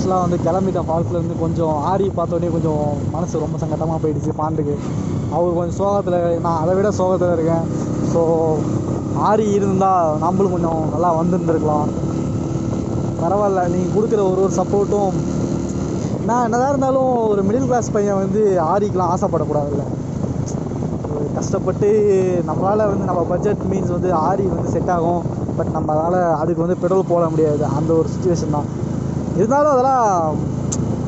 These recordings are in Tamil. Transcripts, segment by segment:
ஃபால்ஸ்லாம் வந்து கிளம்பிட்டேன் ஃபால்ஸ்லேருந்து கொஞ்சம் ஆரி பார்த்தோன்னே கொஞ்சம் மனசு ரொம்ப சங்கட்டமாக போயிடுச்சு பாண்டுக்கு. அவர் கொஞ்சம் சோகத்தில் நான் அதை விட சோகத்தில் இருக்கேன். ஸோ ஆரி இருந்தால் நம்மளும் கொஞ்சம் நல்லா வந்திருந்துருக்கலாம். பரவாயில்ல நீங்கள் கொடுக்குற ஒரு ஒரு சப்போர்ட்டும் நான் என்னதான் இருந்தாலும் ஒரு மிடில் கிளாஸ் பையன் வந்து ஆரிக்கெலாம் ஆசைப்படக்கூடாதுல்ல. ஒரு கஷ்டப்பட்டு நம்மளால் வந்து நம்ம பட்ஜெட் மீன்ஸ் வந்து ஆரி வந்து செட் ஆகும். பட் நம்மளால் அதுக்கு வந்து பெட்ரோல் போட முடியாது. அந்த ஒரு சுச்சுவேஷன் தான். இருந்தாலும் அதெல்லாம்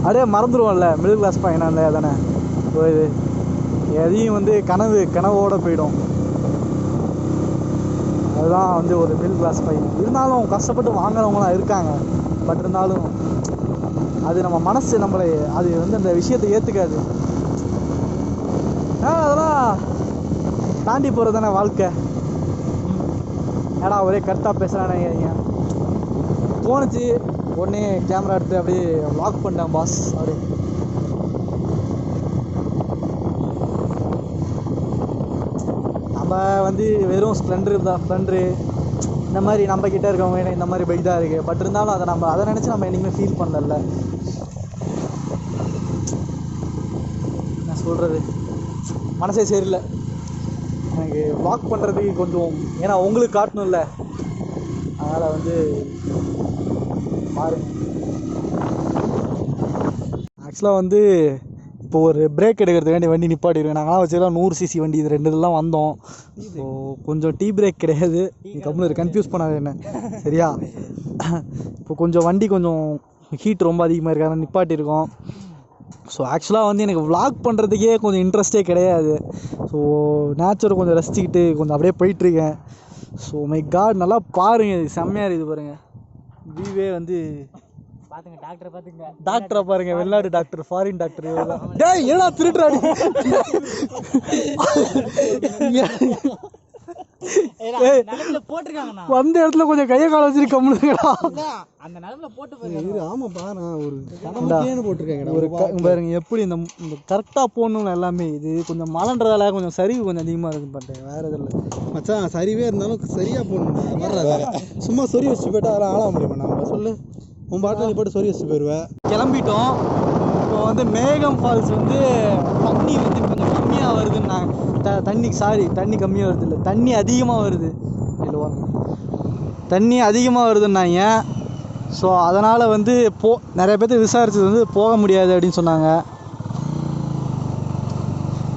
அப்படியே மறந்துடுவோம்ல. மிடில் கிளாஸ் பையனா இல்லை தானே இது எதையும் வந்து கனவு கனவோடு போயிடும். அதுதான் வந்து ஒரு மிடில் கிளாஸ் பையன். இருந்தாலும் கஷ்டப்பட்டு வாங்குறவங்களாம் இருக்காங்க. பட் இருந்தாலும் அது நம்ம மனசு நம்மளை அது வந்து அந்த விஷயத்தை ஏற்றுக்காது அதெல்லாம் தாண்டி போகிறது தானே வாழ்க்கை. ஏடா ஒரே கரெக்டாக பேசுகிறானே தோணுச்சு. உடனே கேமரா எடுத்து அப்படியே லாக் பண்ணிட்டேன் பாஸ் அப்படியே. நம்ம வந்து வெறும் ஸ்ப்ளெண்ட்ரு தான் ஸ்ப்ளெண்ட்ரு இந்த மாதிரி நம்ம கிட்ட இருக்கவங்க இந்த மாதிரி பைக் தான் இருக்குது பட் இருந்தாலும் அதை நம்ம அதை நினச்சி நம்ம என்றைக்குமே ஃபீல் பண்ணல என்ன சொல்கிறது மனசே சரியில்லை. எனக்கு வாக் பண்ணுறதுக்கு கொஞ்சம் ஏன்னா உங்களுக்கு காட்டணும்ல. அதனால் வந்து பாருங்க ஆக்சுவலாக வந்து இப்போ ஒரு பிரேக் எடுக்கிறதுக்காண்டி வண்டி நிப்பாட்டிடுவேன் நாங்களாம் வச்சுக்கலாம் நூறு சிசி வண்டி இது ரெண்டு இதெல்லாம் வந்தோம். ஸோ கொஞ்சம் டீ பிரேக் கிடையாது. நீ கம்முனு கன்ஃபியூஸ் பண்ணாத என்ன? சரியா? இப்போ கொஞ்சம் வண்டி கொஞ்சம் ஹீட் ரொம்ப அதிகமாக இருக்காது நிப்பாட்டியிருக்கோம் ஸோ ஆக்சுவலாக வந்து எனக்கு vlog பண்ணுறதுக்கே கொஞ்சம் இன்ட்ரெஸ்டே கிடையாது. ஸோ நேச்சரை கொஞ்சம் ரசிச்சுக்கிட்டு கொஞ்சம் அப்படியே போயிட்டுருக்கேன். ஸோ மை காட் நல்லா பாருங்க. இது செம்மையாக இருக்குது பாருங்க. வியூவே வந்து பாத்துங்க டாக்டரை பாத்துங்க. டாக்டரை பாருங்க வெளிநாடு டாக்டர் ஃபாரின் டாக்டர் டேய். நிலத்துல போட்டிருக்காங்கண்ணா வந்த இடத்துல கொஞ்சம் கையை கால வச்சுட்டு கம்முனுங்கடா. அந்த நிலத்துல போட்டு பாருங்க ஆமாப்பா நான் ஒரு போட்டிருக்கேன் ஒரு பாருங்க எப்படி இந்த கரெக்டாக போடணும் எல்லாமே இது கொஞ்சம் மழைன்றதால கொஞ்சம் சரிவு கொஞ்சம் அதிகமாக இருக்கு பண்ணுறேன் வேறு இதில் மச்சான் சரிவே இருந்தாலும் சரியா போடணும் வர்றத சும்மா சொறி வச்சு போயிட்டா அதெல்லாம் ஆள முடியுமா நம்ம சொல்லு. உன் பாட்டில் நீ போட்டு சொறி வச்சு போயிடுவேன் கிளம்பிட்டோம். இப்போ வந்து மேகம் ஃபால்ஸ் வந்து தண்ணி வந்து கொஞ்சம் கம்மியாக வருதுன்னாங்க த தண்ணி சாரி தண்ணி கம்மியாக வருது இல்லை. தண்ணி அதிகமாக வருது. இல்லை தண்ணி அதிகமாக வருதுன்னாங்க. ஸோ அதனால் வந்து போ நிறைய பேர்த்து விசாரிச்சது வந்து போக முடியாது அப்படின்னு சொன்னாங்க.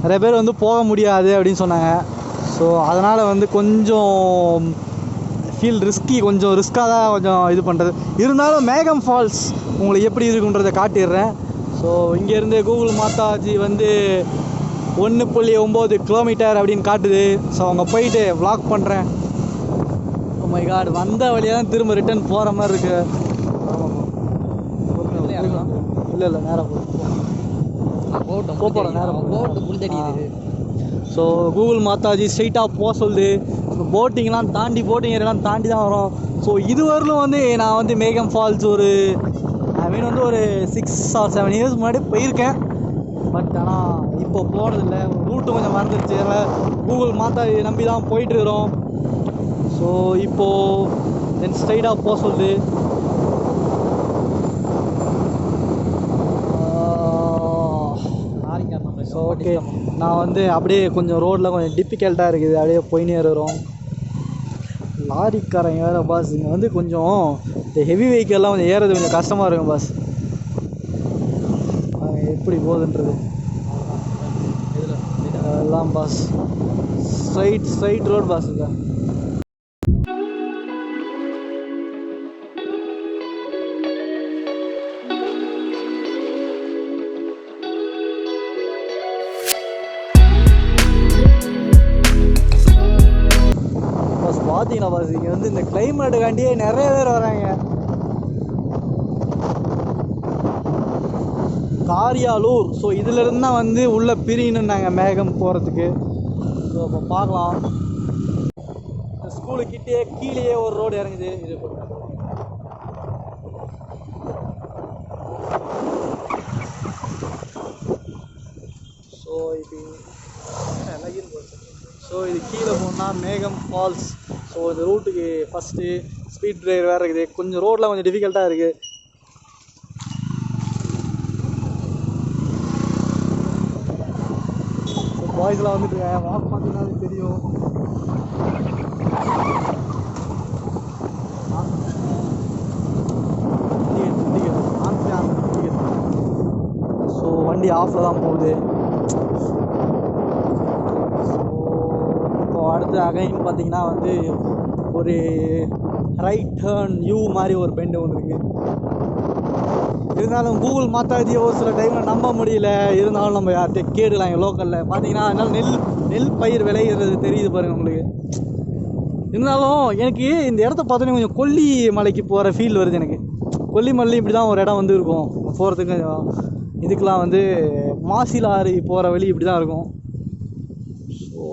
நிறைய பேர் வந்து போக முடியாது அப்படின்னு சொன்னாங்க. ஸோ அதனால் வந்து கொஞ்சம் ஃபீல் ரிஸ்கி கொஞ்சம் ரிஸ்க்காக தான் கொஞ்சம் இது பண்ணுறது இருந்தாலும் மேகம் ஃபால்ஸ் உங்களுக்கு எப்படி இருக்குன்றதை காட்டிடுறேன். ஸோ இங்கேருந்து கூகுள் மாதாஜி வந்து ஒன்று புள்ளி ஒம்பது கிலோமீட்டர் அப்படின்னு காட்டுது. ஸோ அங்கே போயிட்டு vlog பண்ணுறேன் ஓ மை காட் வந்த வழியாக தான் திரும்ப ரிட்டர்ன் போகிற மாதிரி இருக்கு. இல்லை இல்லை நேராக போட்டோம் போ போறோம், நேரா போ. போட்டு புழுதடிக்குது ஸோ கூகுள் மாதாஜி ஸ்ட்ரைட்டாக போக சொல்லுது. போட்டிங்லாம் தாண்டி போட்டிங் ஏரியாலாம் தாண்டி தான் வரும். ஸோ இதுவரையிலும் வந்து நான் வந்து மேகம் ஃபால்ஸ் ஒரு மீன் வந்து ஒரு சிக்ஸ் ஆர் செவன் இயர்ஸ் முன்னாடி போயிருக்கேன். பட் ஆனால் இப்போ போனதில்லை ரூட்டு கொஞ்சம் மறந்துடுச்சு அதனால் கூகுள் மாதாஜி நம்பி தான் போயிட்டு இருக்கிறோம் ஸோ இப்போது தென் ஸ்ட்ரைட்டாக போக சொல்லுது ஸோ ஓகே நான் வந்து அப்படியே கொஞ்சம் ரோட்டில் கொஞ்சம் டிஃபிகல்ட்டாக இருக்குது. அப்படியே போயினே இருக்கிறோம். லாரிக்காரங்க வேறு பாஸ் இங்கே வந்து கொஞ்சம் இந்த ஹெவி வெஹிக்கல்லாம் கொஞ்சம் ஏறது கொஞ்சம் கஷ்டமாக இருக்கும் பாஸ் எப்படி போகுதுன்றது. எல்லாம் pass straight straight road pass இல்லை பார்த்தீங்களா இங்கே வந்து இந்த கிளைமேட்டுக்காண்டியே நிறைய பேர் வராங்க. காரியாலூர். ஸோ இதுலேருந்து தான் வந்து உள்ளே பிரியணுன்னாங்க மேகம் போகிறதுக்கு ஸோ அப்போ பார்க்கலாம். இந்த ஸ்கூலுக்கிட்டே கீழேயே ஒரு ரோடு இறங்குது. இது ஸோ இது ஸோ இது கீழே போனால் மேகம் ஃபால்ஸ் ஸோ இந்த ரூட்டுக்கு ஃபஸ்ட்டு ஸ்பீட் ட்ரைவர் வேறு இருக்குது. கொஞ்சம் ரோடெலாம் கொஞ்சம் டிஃபிகல்ட்டாக இருக்குது வாய்ஸ்லாம் வந்துட்டு வந்துட்டு வாக் பார்த்தீங்கன்னா தெரியும். ஸோ வண்டி ஆஃபில் தான் போகுது. அடுத்து அகைன் பார்த்தீங்கன்னா வந்து ஒரு ரைட் டேர்ன் யூ மாதிரி ஒரு பெண்டு ஒன்று இருக்குது இருந்தாலும் கூகுள் மாத்தாதிய ஒரு சில டைமில் நம்ப முடியல. இருந்தாலும் நம்ம யார்கிட்ட கேடலாம் இங்கே லோக்கலில் பார்த்தீங்கன்னா அதனால் நெல் நெல் பயிர் விளையிறது தெரியுது பாருங்க உங்களுக்கு. இருந்தாலும் எனக்கு இந்த இடத்த பார்த்தோன்னே கொஞ்சம் கொல்லி மலைக்கு போகிற ஃபீல் வருது எனக்கு. கொல்லிமலை இப்படி தான் ஒரு இடம் வந்து இருக்கும். போகிறதுக்கு இதுக்கெலாம் வந்து மாசிலாறு போகிற வழி இப்படி தான் இருக்கும். ஸோ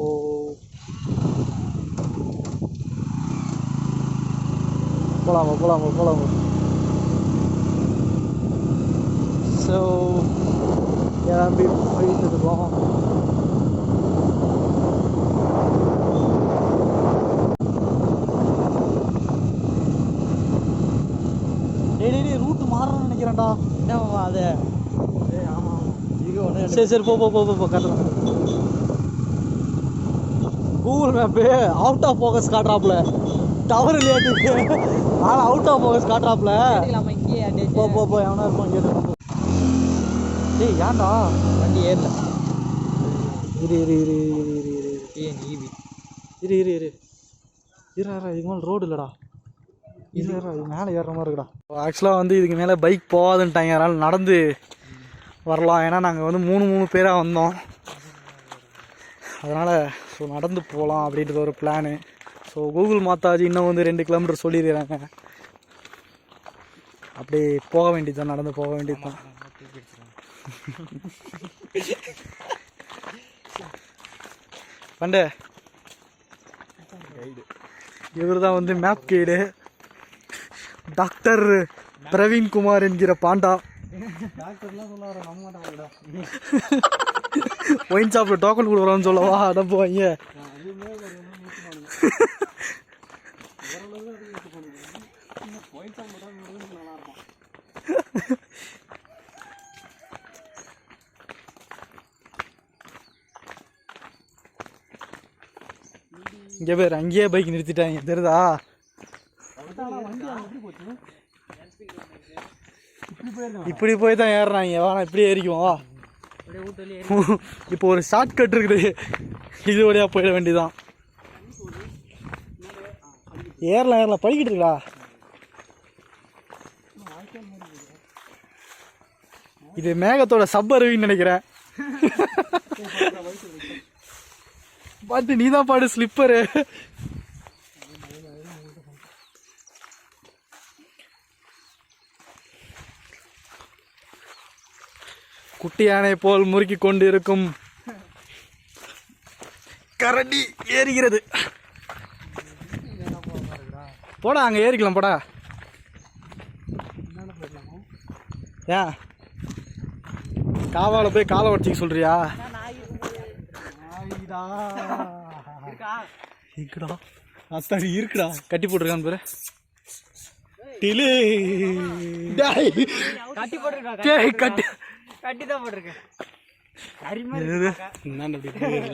போகலாமா போகலாமா போகலாமா ஸோ கிளம்பி போயிட்டு இருக்கோம். டேய் டேய், டேய் ரூட் மாறணும்னு நினைக்கிறேன்டா. என்னவா அது? சரி சரி போ போ போ போ, போ காட்டுறேன். Google map out of focus காட்டுறாப்புல. Tower late ஆனால் அவுட் ஆஃப் ஃபோக்கஸ் அட்டேஜ் போ போ போ எவனா இருப்பான் கேட்டு டேய் ஏன்டா? வண்டி ஏறல. இரு இரு இரு இரு இரு இரு ஏன் ஈவி இரு இரு இரு இரு. இரு இதுக்கு மேலே ரோடு இல்லைடா. இது இது மேலே ஏறுற மாதிரி இருக்குடா. ஆக்சுவலாக வந்து இதுக்கு மேலே பைக் போகாதுன்ட்டாங்க. அதனால் நடந்து வரலாம். ஏன்னா நாங்கள் வந்து மூணு மூணு பேராக வந்தோம். அதனால் ஸோ நடந்து போகலாம் அப்படின்றது ஒரு பிளானு ஸோ கூகுள் மாத்தாஜி இன்னும் வந்து ரெண்டு கிலோமீட்டர் சொல்லியிருக்கிறாங்க அப்படியே போக வேண்டியது தான் நடந்து போக வேண்டியது தான் பண்டே. இவர் தான் வந்து map guide doctor Praveen Kumar என்கிற பாண்டா. ஒயின் ஷாப்பில் டோக்கன் கொடுக்குறோன்னு சொல்லவா? அனுப்புவாங்க இங்கே பேர் அங்கேயே பைக் நிறுத்திட்டாங்க தெரியுதா? இப்படி போய் தான் ஏறுறாங்க. வாங்க இப்படி ஏறிக்குவோம் இப்போ ஒரு ஷார்ட் கட் இருக்குது. இது வழியா போயிட வேண்டியதான் ஏறலாம் ஏறலாம். படிக்கிட்டு இருக்கா இது மேகத்தோட சப்பருவின்னு நினைக்கிறேன். பாட்டு நீ தான் பாடு ஸ்லிப்பரு குட்டி யானை போல் முறுக்கி கொண்டு இருக்கும் கரடி ஏறுகிறது. போடா அங்க ஏறிக்கலாம் போடா. ஏன் காவால போய் காலை உடச்சிக்க சொல்றியா? இருக்குடா. அத்தாடி இருக்குடா. கட்டி போட்டிருக்கான் பாரு. டிலே. கட்டி போட்டிருக்கா டேய் கட்டி கட்டி. தான் போட்டிருக்கேன். அரிமா இரு நான் அப்படி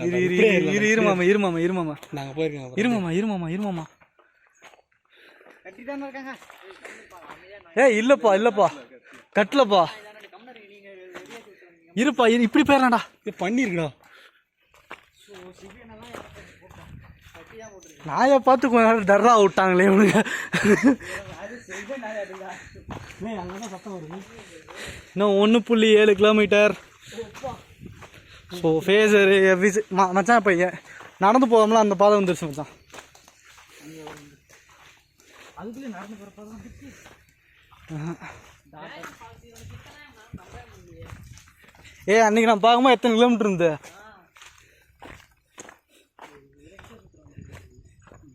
இரு இரு இரு இரு இரு மாமா இரு மாமா இரு மாமா. நாங்கள் போயிருக்கோம் இரு மாமா இரு மாமா இரு மாமா. கட்டி தான் இருக்காங்க. ஏய் இல்லப்பா இல்லப்பா. கட்டலப்பா. இருப்பா இரு இப்படி போயிடலாம்டா. இது நாயை பார்த்து கொஞ்ச நேரம் டர்ரா விட்டாங்களே இவனுங்க. இன்னும் ஒன்று புள்ளி ஏழு கிலோமீட்டர் ஸோ ஃபேஸரு எவ்ரி மச்சான் பையன் நடந்து போகாமல அந்த பாதை வந்துருச்சு மச்சான். ஏ அன்னைக்கு நான் பார்க்கும்போது எத்தனை கிலோமீட்டர் இருந்தேன்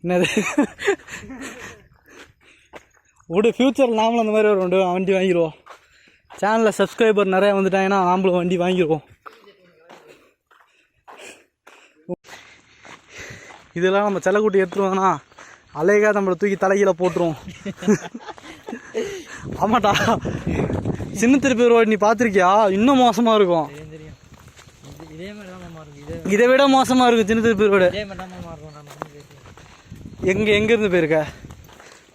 என்னது? விடு ஃப்யூச்சரில் நாமளும் அந்த மாதிரி ஒரு ரெண்டு வண்டி வாங்கிடுவோம் சேனலில் சப்ஸ்கிரைபர் நிறையா வந்துட்டாங்கன்னா நாமளும் வண்டி வாங்கிடுவோம் இதெல்லாம் நம்ம செல்லக்குட்டி எடுத்துருவோம்னா அழகா நம்மளை தூக்கி தலைகீழ போட்டுருவோம். ஆமாட்டா சின்ன திருப்பி ரோடு நீ பார்த்துருக்கியா? இன்னும் மோசமாக இருக்கும். இது விட மோசமாக இருக்கும் சின்ன திருப்பூர் ரோடு எங்கே எங்கேருந்து போயிருக்க?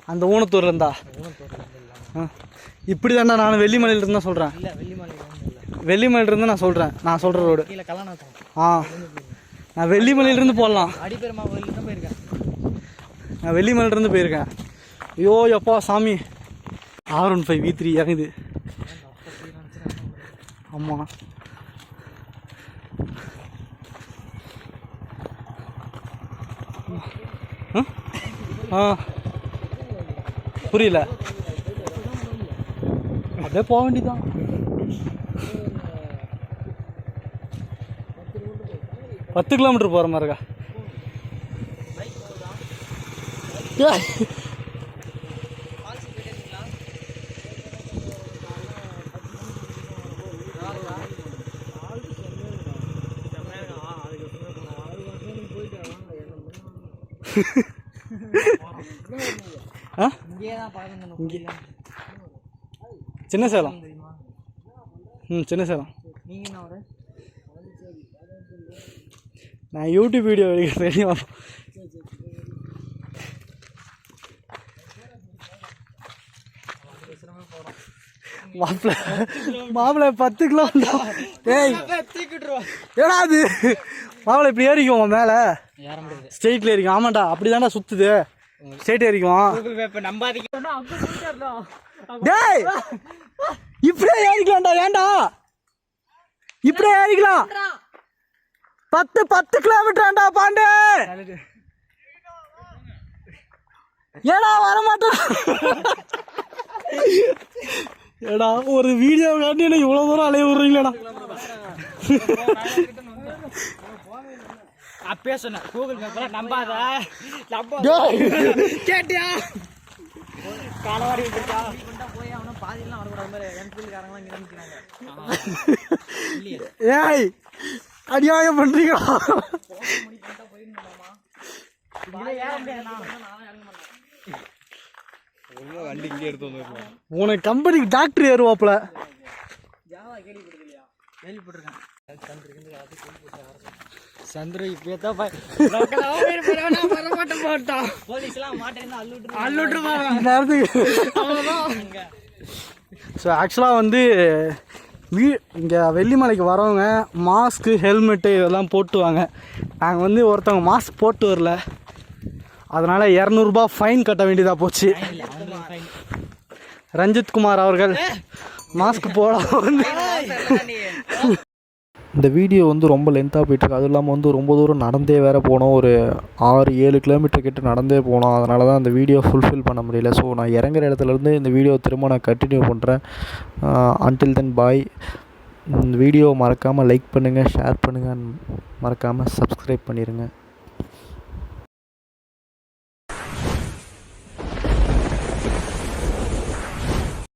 அந்த ஊனத்தூர்ல இருந்தா ஊனத்தோட்டில் இருந்து இல்லாமல் ஆ. இப்படி தாண்டா நான் வெள்ளிமலையில இருந்து தான் சொல்கிறேன் இல்லை வெள்ளிமலை ஒன்றும் இல்லை. வெள்ளிமலையில இருந்து நான் சொல்கிறேன் நான் சொல்கிற ரோடு. ஆ. நான் வெள்ளிமலையிலேருந்து போடலாம். நான் வெள்ளிமலையிலேருந்து போயிருக்கேன். ஐயோ எப்பா சாமி. R one five V three இறங்குது. ஆமாம் ஆ. புரியல. அப்படியே போக வேண்டியதான் பத்து கிலோமீட்டர் போகிற மாதிரி இருக்கா ஏய். ஆ இங்கேயே தான் பார்க்கணும் இங்கே சின்ன சேலம் ம் சின்ன சேலம் நான் யூடியூப் வீடியோ எடுக்க தெரியும் மாப்பிள்ள மாப்பிள்ள பத்து கிலோ ஏய். ஏடா அது? மாப்பிள்ள இப்படி ஏறிக்கும் உன் மேலே. ஏற முடியாது. ஸ்ட்ரெயிட்ல ஏறிக்கும் ஆமாண்டா அப்படி தாண்டா சுத்துது ஸ்ட்ரெயிட் ஏறிக்கும் கூகுள் மேப்பை நம்பாதீங்க. அங்கே போயிட்டாருடா டேய்! இப்படியே ஏறிக்கலாம்டா ஏன்டா இப்படியே ஏறிக்கலாம். பத்து பத்து கிலோமீட்டர்டா பாண்டே. ஏடா வர மாட்டேன் ஏடா ஒரு வீடியோ காட்டி என்ன இவ்வளோ தூரம் அலைய விடுறீங்களேடா? அப்பயே சொன்னேன் கூகுள் மேப்பெல்லாம் நம்பாத. நம்ப டேய். கேட்டியா? காலவாரி விட்டுருக்கா போய் அவனும் பாதியெல்லாம் வரக்கூடாது மாதிரி என்ஃபீல்டுக்காரங்களாம் இங்கே நிற்கிறாங்க ஏய் அநியாயம் முடியாதுண்ணா உனக்கு கம்பெனிக்கு டாக்டர் ஏறுவாப்புல கேள்விப்பட்டிருக்கேன். சந்திர இப்பயே தான் வரமாட்டேன் போட்டான் போலீஸ்லாம் மாட்டேன் அள்ளுட்டு அள்ளுட்டு நேரத்துக்கு ஸோ ஆக்சுவலாக வந்து வீ இங்கே வெள்ளிமலைக்கு வரவங்க மாஸ்க்கு ஹெல்மெட்டு இதெல்லாம் போட்டு வாங்க நாங்கள் வந்து ஒருத்தவங்க மாஸ்க் போட்டு வரல. அதனால் இரநூறுபா ஃபைன் கட்ட வேண்டியதாக போச்சு. ரஞ்சித் குமார் அவர்கள் மாஸ்க் போட வந்து இந்த வீடியோ வந்து ரொம்ப லென்த்தாக போயிட்டுருக்கு. அதுவும் இல்லாமல் வந்து ரொம்ப தூரம் நடந்தே வேறு போனோம். ஒரு ஆறு ஏழு கிலோமீட்டர் கிட்ட நடந்தே போனோம். அதனால தான் அந்த வீடியோ ஃபுல்ஃபில் பண்ண முடியல. ஸோ நான் இறங்குற இடத்துலேருந்து இந்த வீடியோ திரும்ப நான் கண்டினியூ பண்ணுறேன் அன்டில் தென் பாய் இந்த வீடியோ மறக்காமல் லைக் பண்ணுங்கள் ஷேர் பண்ணுங்கள் மறக்காமல் சப்ஸ்கிரைப் பண்ணிடுங்க